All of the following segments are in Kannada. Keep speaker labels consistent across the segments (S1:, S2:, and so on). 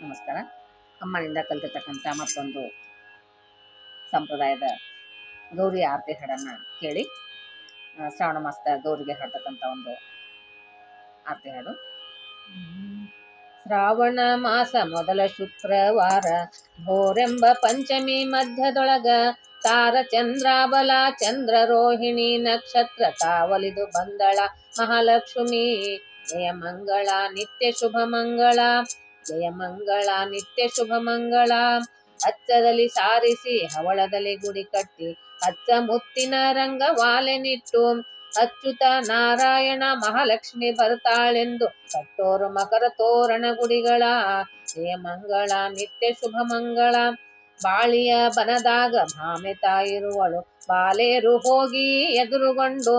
S1: ನಮಸ್ಕಾರ. ಅಮ್ಮನಿಂದ ಕಲಿತಿರ್ತಕ್ಕಂಥ ಮತ್ತೊಂದು ಸಂಪ್ರದಾಯದ ಗೌರಿ ಆರತಿ ಹಾಡನ್ನು ಕೇಳಿ ಶ್ರಾವಣ ಮಾಸದ ಗೌರಿಗೆ ಹಾಡ್ತಕ್ಕಂಥ ಒಂದು ಆರತಿ ಹಾಡು ಶ್ರಾವಣ ಮಾಸ ಮೊದಲ ಶುಕ್ರವಾರ, ಭೋರೆಂಬ ಪಂಚಮಿ ಮಧ್ಯದೊಳಗ ತಾರ ಚಂದ್ರಾಬಲ ಚಂದ್ರ ರೋಹಿಣಿ ನಕ್ಷತ್ರ, ತಾವಲಿದು ಬಂದಳ, ಮಹಾಲಕ್ಷ್ಮಿ ಜಯ ಮಂಗಳ ನಿತ್ಯ ಶುಭ ಮಂಗಳ ಜಯ ಮಂಗಳ, ನಿತ್ಯ ಶುಭ ಮಂಗಳ. ಹಚ್ಚದಲ್ಲಿ ಸಾರಿಸಿ, ಹವಳದಲ್ಲಿ ಗುಡಿ ಕಟ್ಟಿ ಹಚ್ಚ ಮುತ್ತಿನ ರಂಗ ನಿಟ್ಟು ಅಚ್ಯುತ ನಾರಾಯಣ ಮಹಾಲಕ್ಷ್ಮಿ ಬರ್ತಾಳೆಂದು ಕಟ್ಟೋರು ಮಕರ ತೋರಣ ಗುಡಿಗಳ. ಜಯ ಮಂಗಳ, ನಿತ್ಯ ಶುಭ ಮಂಗಳ. ಬಾಳಿಯ ಬನದಾಗ ಭಾಮೆ ತಾಯಿರುವಳು, ಬಾಲೇರು ಹೋಗಿ ಎದುರುಗೊಂಡು.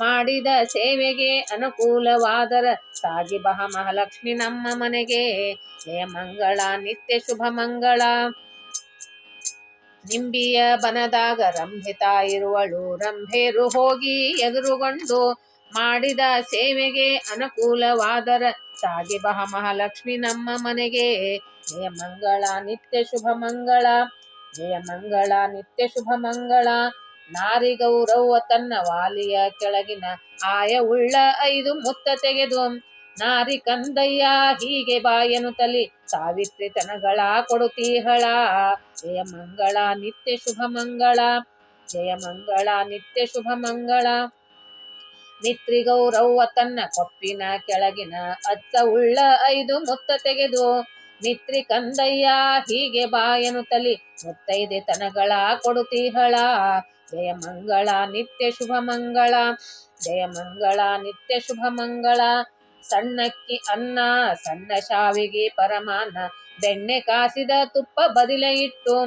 S1: ಮಾಡಿದ ಸೇವೆಗೆ ಅನುಕೂಲವಾದರ ಸಾಗಿ ಬಹ ಮಹಾಲಕ್ಷ್ಮಿ ನಮ್ಮ ಮನೆಗೆ. ಜಯ ಮಂಗಳ, ನಿತ್ಯ ಶುಭ ಮಂಗಳ. ನಿಂಬಿಯ ಬನದಾಗ ರಂಭೆ ತಾಯಿರುವಳು ರಂಭೆರು ಹೋಗಿ ಎದುರುಗೊಂಡು ಮಾಡಿದ ಸೇವೆಗೆ ಅನುಕೂಲವಾದರ ಸಾಗಿ ಬಹ ಮಹಾಲಕ್ಷ್ಮಿ ನಮ್ಮ ಮನೆಗೆ. ಜಯ ಮಂಗಳ, ನಿತ್ಯ ಶುಭ ಮಂಗಳ. ಜಯ ಮಂಗಳ, ನಿತ್ಯ ಶುಭ ಮಂಗಳ. ನಾರಿ ಗೌರವ ತನ್ನ ವಾಲಿಯ ಕೆಳಗಿನ ಆಯ ಉಳ್ಳ ಐದು ಮುತ್ತ ತೆಗೆದು, ನಾರಿ ಕಂದಯ್ಯ ಹೀಗೆ ಬಾಯನು ತಲಿ, ಸಾವಿತ್ರಿ ತನಗಳ ಕೊಡುತ್ತೀಹಳ ಜಯ ಮಂಗಳ, ನಿತ್ಯ ಶುಭ ಮಂಗಳ. ಜಯ ಮಂಗಳ, ನಿತ್ಯ ಶುಭ ಮಂಗಳ. ಮಿತ್ರಿ ಗೌರವ್ವ ತನ್ನ ಕೊಪ್ಪಿನ ಕೆಳಗಿನ ಅತ್ತ ಉಳ್ಳ ಐದು ಮುತ್ತ ತೆಗೆದು ನಿತ್ರಿ ಕಂದಯ್ಯ, ಹೀಗೆ ಬಾಯನು ತಲಿ, ಮುತ್ತೈದೆ ತನಗಳ ಕೊಡುತ್ತೀಹಳ ಜಯ ಮಂಗಳ, ನಿತ್ಯ ಶುಭ ಮಂಗಳ. ಜಯ ಮಂಗಳ, ನಿತ್ಯ ಶುಭ ಮಂಗಳ. ಸಣ್ಣಕ್ಕಿ ಅನ್ನ, ಸಣ್ಣ ಶಾವಿಗೆ ಪರಮಾನ್ನ. ಬೆಣ್ಣೆ ಕಾಸಿದ ತುಪ್ಪ ಬದಿಲ ಇಟ್ಟು,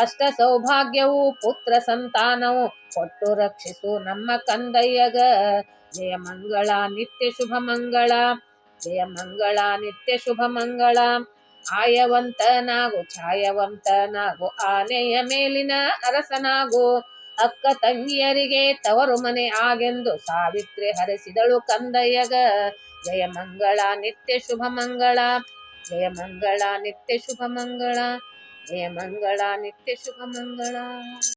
S1: ಅಷ್ಟ ಸೌಭಾಗ್ಯವು ಪುತ್ರ ಸಂತಾನವು. ಕೊಟ್ಟು ರಕ್ಷಿಸು ನಮ್ಮ ಕಂದಯ್ಯಗ. ಜಯ ಮಂಗಳ, ನಿತ್ಯ ಶುಭ ಮಂಗಳ. ಜಯ ಮಂಗಳ, ನಿತ್ಯ ಶುಭ ಮಂಗಳ. ಆಯವಂತನಾಗು ಛಾಯವಂತನಾಗು, ಆನೆಯ ಮೇಲಿನ ಅರಸನಾಗು. ಅಕ್ಕ ತಂಗಿಯರಿಗೆ ತವರು ಮನೆ ಆಗೆಂದು ಸಾವಿತ್ರಿ ಹರಸಿದಳು ಕಂದಯ್ಯಗ. ಜಯ ಮಂಗಳ, ನಿತ್ಯ ಶುಭ ಮಂಗಳ. ಜಯ ಮಂಗಳ, ನಿತ್ಯ ಶುಭ ಮಂಗಳ. ಜಯ ಮಂಗಳ, ನಿತ್ಯ ಶುಭ ಮಂಗಳ.